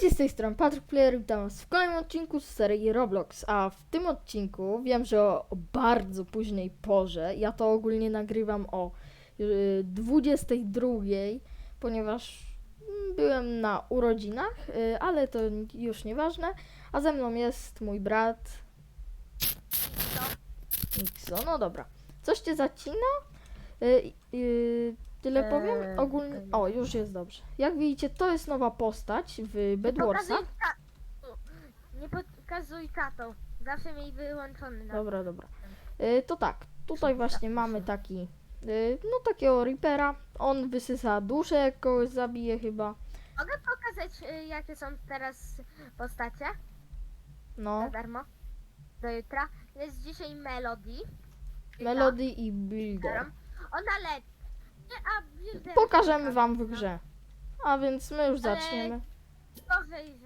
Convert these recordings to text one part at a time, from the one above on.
Cześć, z tej strony Patryk Player, witam was w kolejnym odcinku z serii Roblox, a w tym odcinku wiem, że o, bardzo późnej porze, ja to ogólnie nagrywam o y, 22, ponieważ mm, byłem na urodzinach, y, ale to już nieważne, a ze mną jest mój brat Nixo, no dobra. Coś cię zacina? Y, y, tyle Eee, powiem, ogólnie, o już jest dobrze. Jak widzicie, to jest nowa postać w Bedwarsach. Pokazuj ta- Nie pokazuj tatą. Zawsze miej wyłączony na Dobra, dobra. Y, to tak, tutaj właśnie mamy taki, y, no takiego Reapera. On wysysa duszę, jak kogoś zabije chyba. Mogę pokazać y, jakie są teraz postacie? No, Za darmo. Do jutra. Jest dzisiaj Melody. Melody i Builder. Ona leci. Pokażemy wam w grze. A więc my już zaczniemy. Gorzej z,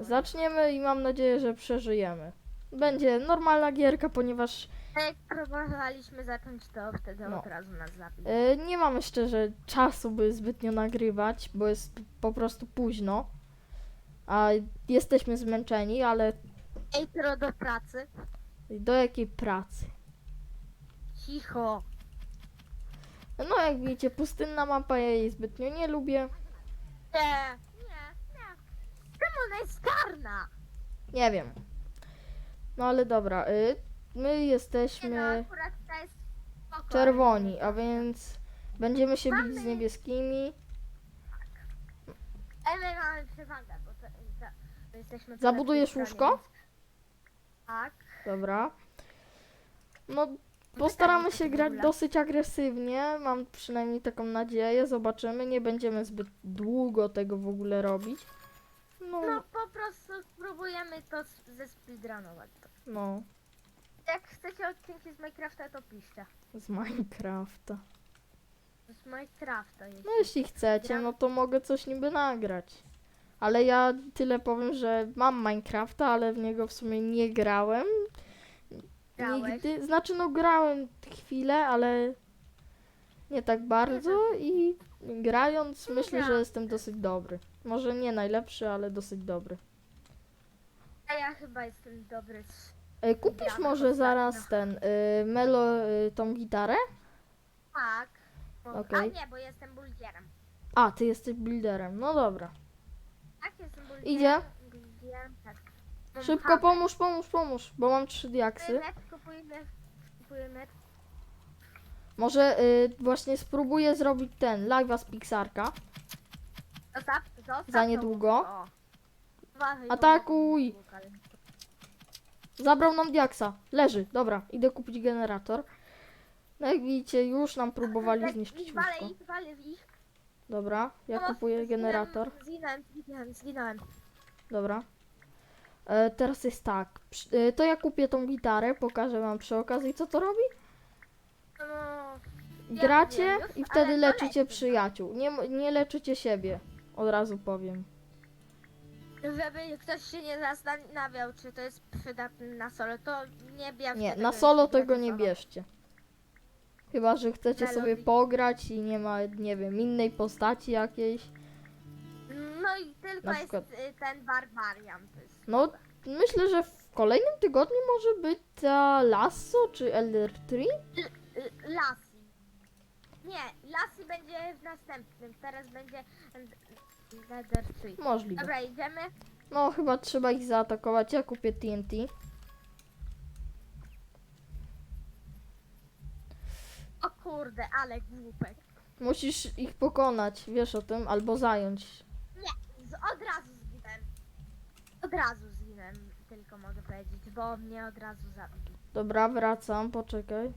z. Zaczniemy i mam nadzieję, że przeżyjemy. Będzie normalna gierka, ponieważ Jak próbowaliśmy zacząć to wtedy No. od razu nas zabił. y, nie mamy szczerze czasu, by zbytnio nagrywać, bo jest po prostu późno. A jesteśmy zmęczeni, ale Jutro do pracy. do jakiej pracy? Cicho. No jak widzicie, pustynna mapa, ja jej zbytnio nie lubię. Nie, nie, nie. Czemu ona jest karna? Nie wiem. No ale dobra, y, my Nie no, jesteśmy akurat ta jest spoko. czerwoni, a więc będziemy się bić z niebieskimi. Ale my mamy przewagę, bo to, to, to jesteśmy po Zabudujesz lepszej łóżko? stronie, więc- Tak. Dobra. No postaramy się grać dosyć agresywnie, mam przynajmniej taką nadzieję, zobaczymy, nie będziemy zbyt długo tego w ogóle robić. No, No po prostu spróbujemy to s- ze speedrunować. no, Jak chcecie odcinki z Minecrafta, to piszcie. z Minecrafta. Z Minecrafta jest. No jeśli chcecie, no to mogę coś niby nagrać. Ale ja tyle powiem, że mam Minecrafta, ale w niego w sumie nie grałem. Grałeś? Nigdy. Znaczy no grałem chwilę, ale nie tak bardzo i grając myślę, że jestem dosyć dobry. Może nie najlepszy, ale dosyć dobry. A ja chyba jestem dobry z... E, kupisz Gramy może zaraz ten y, Melo y, tą gitarę? Tak. Bo- A Okej. nie, bo jestem buldierem. A, ty jesteś builderem. No dobra. Tak, jestem buldierem. Idzie? Tak. Mam Szybko hammer. pomóż, pomóż, pomóż, bo mam trzy diaksy. Może y, właśnie spróbuję zrobić ten live'a z Pixarka. Zostaw, zostaw Za to niedługo. łóżko. Uważaj, bo Atakuj! łóżko, ale- Zabrał nam diaksa. Leży. Dobra, idę kupić generator. No jak widzicie, już nam próbowali Tak, zniszczyć ich walę łóżko. ich, walę w ich. Dobra, ja No, kupuję generator. Zginąłem, zginąłem, zginąłem. Dobra. E, teraz jest tak. Przy- E, to ja kupię tą gitarę, pokażę wam przy okazji, co to robi. No, Ja Gracie wiem już, i wtedy ale to leczycie leczy. przyjaciół. Nie, m- nie leczycie siebie. Od razu powiem. żeby ktoś się nie zastanawiał, czy to jest przydatne na solo, to nie bierzcie Nie, tego, na solo tego nie solo. bierzcie. Chyba, że chcecie sobie pograć i nie ma, nie wiem, innej postaci jakiejś. No i tylko Na jest przykład- y, ten barbarian. To jest No, myślę, że w kolejnym tygodniu może być ta Lasso czy Elder Tree. Y, Lassie. Nie, Lassie będzie w następnym, teraz będzie Nether Tree. Możliwe. Dobra, idziemy. No, chyba trzeba ich zaatakować. Ja kupię TNT. O kurde, ale głupek. Musisz ich pokonać, wiesz o tym, albo zająć. Z, od razu zginąłem. Od razu zginąłem, tylko mogę powiedzieć, bo mnie od razu zabił. Dobra, wracam, poczekaj.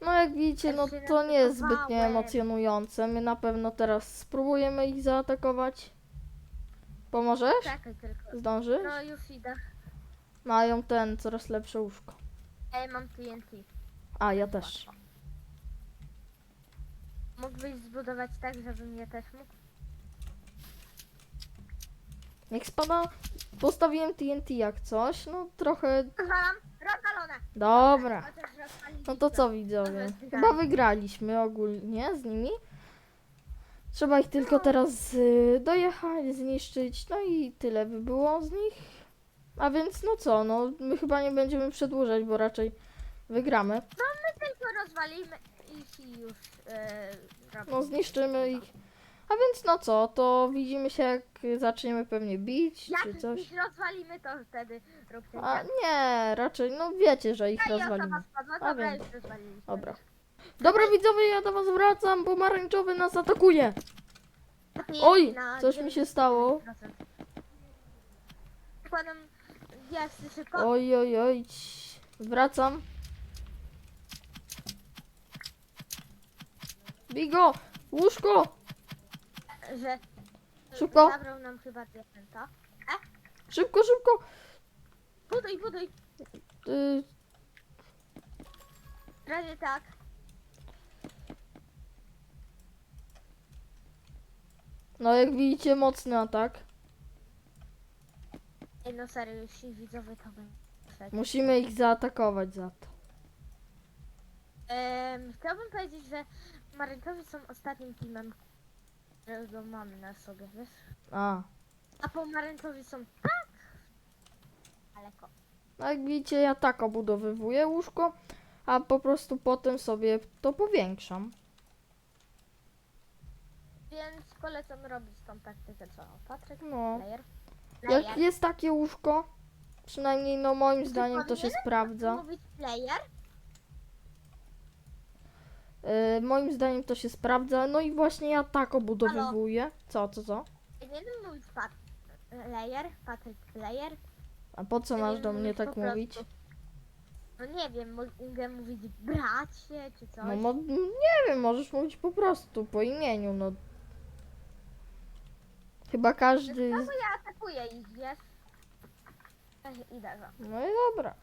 No jak widzicie, no Ja się to nie jest napracowałem. emocjonujące. My na pewno teraz spróbujemy ich zaatakować. Pomożesz? Czekaj tylko. Zdążysz? No już idę. Mają ten, coraz lepsze łóżko. Ej, mam TNT. A, ja też. Mógłbyś zbudować tak, żeby mnie też mógł? Niech spada. Postawiłem TNT jak coś, no trochę... Rozwalam, rozwalone. Dobra. No to co widzowie? Chyba wygraliśmy ogólnie z nimi. Trzeba ich tylko teraz y, dojechać, zniszczyć, no i tyle by było z nich. A więc no co, no my chyba nie będziemy przedłużać, bo raczej wygramy. No my tylko rozwalimy ich i już robimy. No zniszczymy ich. A więc no co, to widzimy się jak zaczniemy pewnie bić Jak czy coś. ich rozwalimy, to wtedy róbcie A tak. nie, raczej, no wiecie, że ich A rozwalimy. spadła, A wiem. już rozwaliliśmy. Dobra. Dobra widzowie, ja do was wracam, pomarańczowy nas atakuje. Oj, Na coś mi się stało. 90%. Składam jest szybko. Oj, oj, oj. ć. Wracam. Bigo! Łóżko! Że Szybko. zabrał nam chyba diamenta. Szybko, szybko! Buduj, buduj. Y, Razie tak. no jak widzicie, mocny atak. Ej, no serio, jeśli widzowie to będzie. Musimy ich zaatakować za to. Ehm, chciałbym powiedzieć, że Marynkowie są ostatnim teamem, którego mamy na sobie, wiesz? A. A pomarańczowi są tak daleko. No jak widzicie, ja tak obudowywuję łóżko, a po prostu potem sobie to powiększam. Więc polecam robić tą taktykę, co Patryk, No. player. Jak jest takie łóżko, przynajmniej no moim zdaniem to się powinienem sprawdza. mówić player? Y, moim zdaniem to się sprawdza. No i właśnie ja tak obudowywuję. Co, co, co? Powinienem mówić pat player, Patryk player. A po co masz do mnie tak mówić? No nie wiem, mogę mówić bracie, czy coś. No mo- nie wiem, możesz mówić po prostu po imieniu, no. Chyba każdy. No ja atakuję ich, wiesz? Ech, Idę za. No i dobra.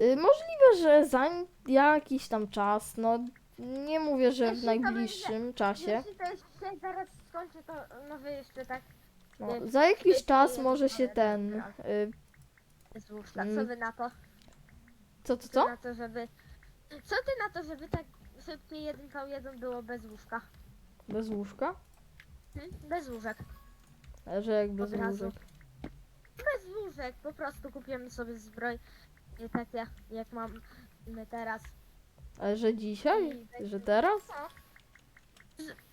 Możliwe, że za jakiś tam czas, no nie mówię, że w najbliższym czasie, Jeśli to się zaraz skończy, to no wy jeszcze tak no, za jakiś Jeśli czas może się ale ten, y, z łóżka. Co Mm. wy na to? co, co, Co na to, żeby... Co ty na to, żeby tak szybciej 1v1 było bez łóżka? Bez łóżka? Hm? Bez łóżek. A Że jak bez Od razu. łóżek. Bez łóżek, po prostu kupimy sobie zbroj nie takie jak mamy teraz. Ale że dzisiaj? I Że teraz? No.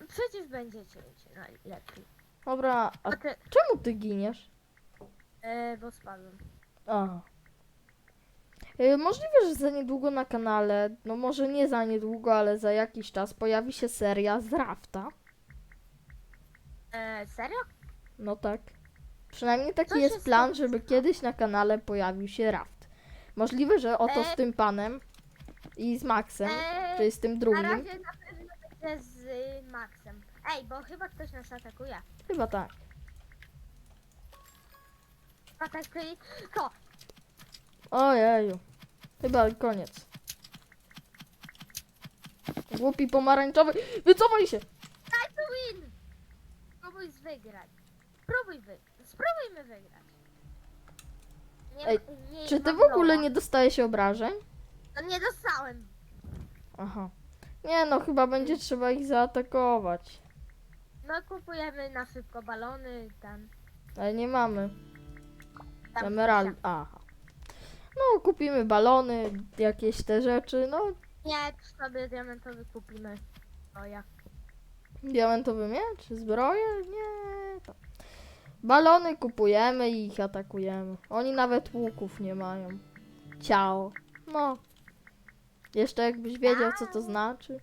Przecież będziecie mieć najlepiej. Dobra, a czemu ty giniesz? e, bo spadłem. Aha. Y, Możliwe, że za niedługo na kanale, no może nie za niedługo, ale za jakiś czas pojawi się seria z Rafta. E, serio? No tak. Przynajmniej taki Co się jest plan, stało? żeby kiedyś na kanale pojawił się Raft. Możliwe, że oto z E, tym panem i z Maxem, E, czyli z tym na drugim. razie na pewno będzie z y, Maxem. Ej, bo chyba ktoś nas atakuje. Chyba tak. Atakuje... To! Ojeju. Chyba koniec. Głupi pomarańczowy. Wycofaj się! Daj to win! Spróbuj wygrać. Spróbuj wygrać. Spróbujmy wygrać. Nie, Ej, nie Czy ty mam w ogóle nie dostajesz obrażeń? No nie dostałem. Aha. Nie no, chyba będzie trzeba ich zaatakować. No kupujemy na szybko balony, tam. Ale nie mamy. tam Emerald. Aha. No, kupimy balony, jakieś te rzeczy. No, Nie, sobie diamentowy kupimy. O ja. diamentowy miecz, zbroję? Nie. To. Balony kupujemy i ich atakujemy. Oni nawet łuków nie mają. Ciao. No. Jeszcze jakbyś wiedział, co to znaczy.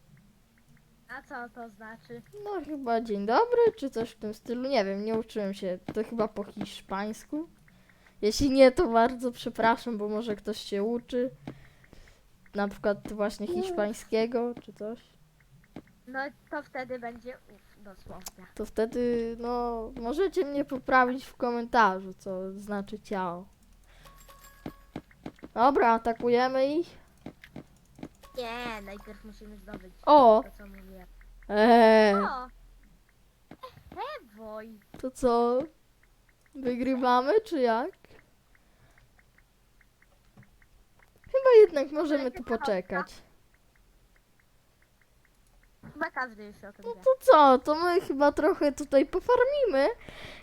A co to znaczy? No chyba dzień dobry, czy coś w tym stylu. Nie wiem, nie uczyłem się. To chyba po hiszpańsku. Jeśli nie, to bardzo przepraszam, bo może ktoś się uczy. Na przykład właśnie hiszpańskiego, czy coś. No to wtedy będzie uf, dosłownie. To wtedy, no, możecie mnie poprawić w komentarzu, co znaczy ciało. Dobra, atakujemy ich. Nie, najpierw musimy zdobyć O! to, co mówiłem. Eee, O! Hewoj! to co? Wygrywamy, czy jak? Chyba jednak możemy tu poczekać. Chyba każdy już o tym No wie. to co, to my chyba trochę tutaj pofarmimy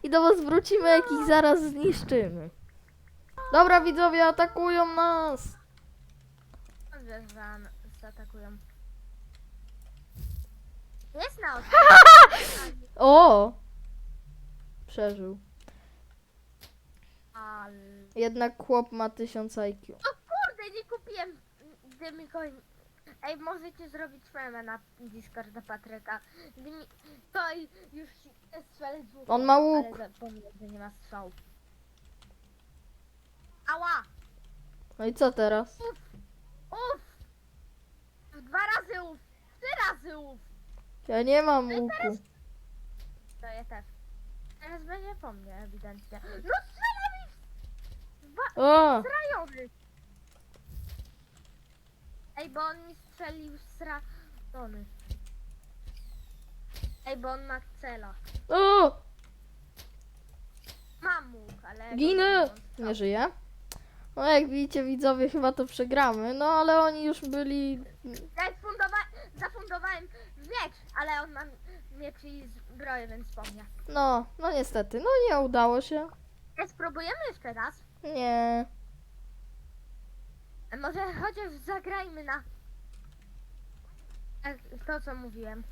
i do was wrócimy, jak ich zaraz zniszczymy. Dobra, widzowie, atakują nas! Zaatakują? Jest na. O! Przeżył. Ale... Jednak chłop ma 1000 IQ. O kurde, nie kupiłem dymi coin. Ej, możecie zrobić meme na Discorda Patryka. To i już z łuku. On ma łuk. Ale zapomniałem, że nie ma strzału. Ała! No i co teraz? Uf! Uf! Dwa razy uf! Trzy razy uf! Ja nie mam łuku. To ja też. Teraz będzie po mnie ewidentnie. No strzela mi w... Ba... O! Strajony! Ej, bo on mi strzelił strajony. Ej, bo on ma cela. O! Mam łuk, ale... Ginę! Nie żyje. No jak widzicie widzowie, chyba to przegramy. No ale oni już byli... Zafundowa- zafundowałem miecz, ale on ma miecz i zbroję, więc po mnie. No, no niestety, no nie udało się. Ej, spróbujemy jeszcze raz. Nie. A Może chociaż zagrajmy na... e, To, co mówiłem.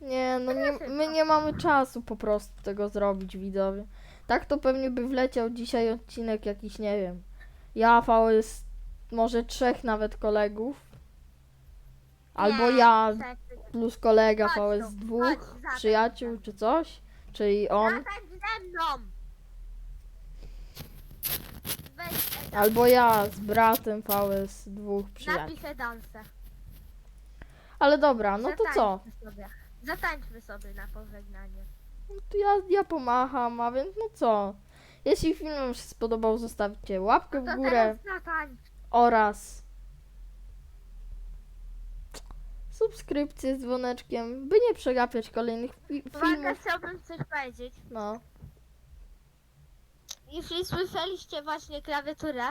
Nie, no nie, my nie mamy czasu po prostu tego zrobić, widzowie. Tak to pewnie by wleciał dzisiaj odcinek jakiś, nie wiem. Ja, VS, może trzech nawet kolegów. Albo Nie, ja czekaj. plus kolega Chodź VS tu, dwóch przyjaciół czy coś. Czyli on. Ze mną! Weź, Albo ja z bratem VS dwóch przyjaciół. napiszę dansę. Ale dobra, no to co? Zatańczmy Sobie. Zatańczmy sobie na pożegnanie. No to ja, ja pomacham, a więc no co? Jeśli film wam się spodobał, zostawcie łapkę No w to górę teraz zatańcz. oraz subskrypcję z dzwoneczkiem, by nie przegapiać kolejnych fi- Uwaga, filmów. chciałbym coś powiedzieć. No, Jeśli słyszeliście właśnie klawiaturę,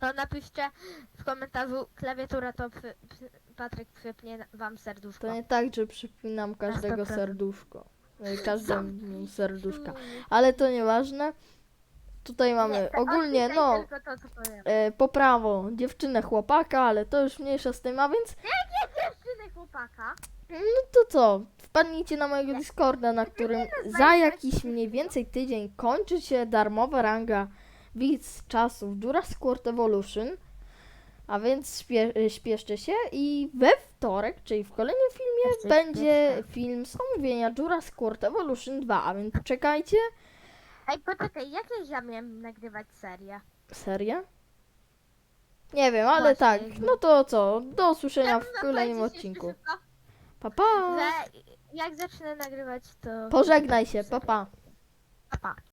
to napiszcie w komentarzu klawiatura to przy, przy, Patryk przypnie wam serduszko. to nie tak, że przypinam każdego 100%. serduszko. y, Każdemu serduszka. Ale to nieważne. Tutaj mamy to ogólnie, odpisaj no, to, e, po prawo dziewczynę chłopaka, ale to już mniejsza z tym, a więc Jakie dziewczyny chłopaka? No to co? Wpadnijcie na mojego Discorda, na którym za jakiś mniej więcej tydzień kończy się darmowa ranga widz czasów Jurassic World Evolution. A więc śpie- śpieszcie się i we wtorek, czyli w kolejnym filmie, będzie film z omówienia Jurassic World Evolution 2, a więc czekajcie. Ej, poczekaj, jakieś ja miałem nagrywać serię? Serię? Nie wiem, ale Właśnie, tak. No to co? Do usłyszenia Chciałabym w wam kolejnym odcinku. Pa, pa! Jak zacznę nagrywać, to... Pożegnaj się, pa, pa. Pa, pa.